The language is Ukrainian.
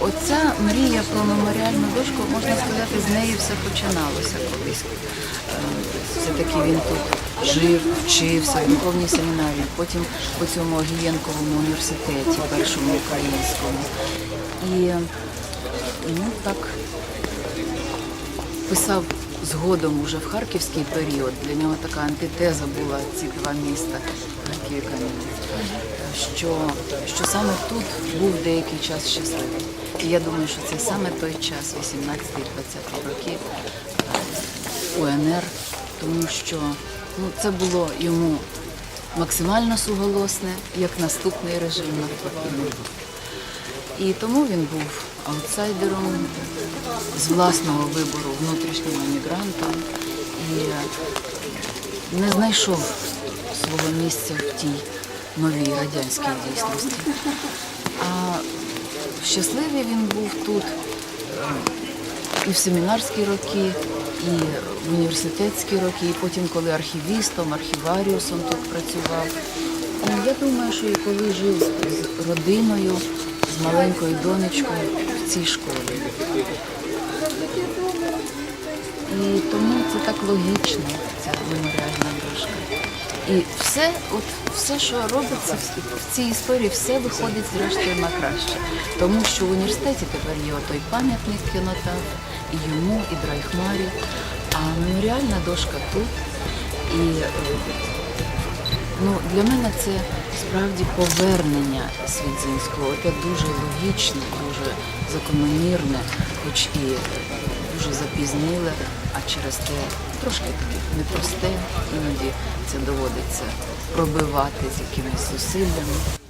Оця мрія про меморіальну дошку, можна сказати, з неї все починалося колись. Е, все-таки він тут жив, вчився в духовній семінарії, потім по цьому Огієнковому університеті, першому українському. І ну так писав згодом уже в харківський період. Для нього така антитеза була ці два міста, Харків і Кам'янець, що, що саме тут був деякий час щасливий. І я думаю, що це саме той час, 18-20 років е, УНР, тому що ну, це було йому максимально суголосне, як наступний режим навпаки. І тому він був аутсайдером з власного вибору внутрішнього мігранта і не знайшов свого місця в тій новій радянській дійсності. А щасливий він був тут і в семінарські роки, і в університетські роки, і потім, коли архівістом, архіваріусом тут працював. І я думаю, що і коли жив з родиною, з маленькою донечкою в цій школі. І тому це так логічно, ця меморіальна дошка. І все, от все, що робиться в- цій історії, все виходить зрештою на краще. Тому що в університеті тепер є той пам'ятник кінотав, і йому, і Драйхмарі. А меморіальна дошка тут. І е, Ну, для мене це справді повернення Свідзинського, яке дуже логічне, дуже закономірне, хоч і дуже запізніле, а через те трошки таке непросте, іноді це доводиться пробивати з якимись зусиллями.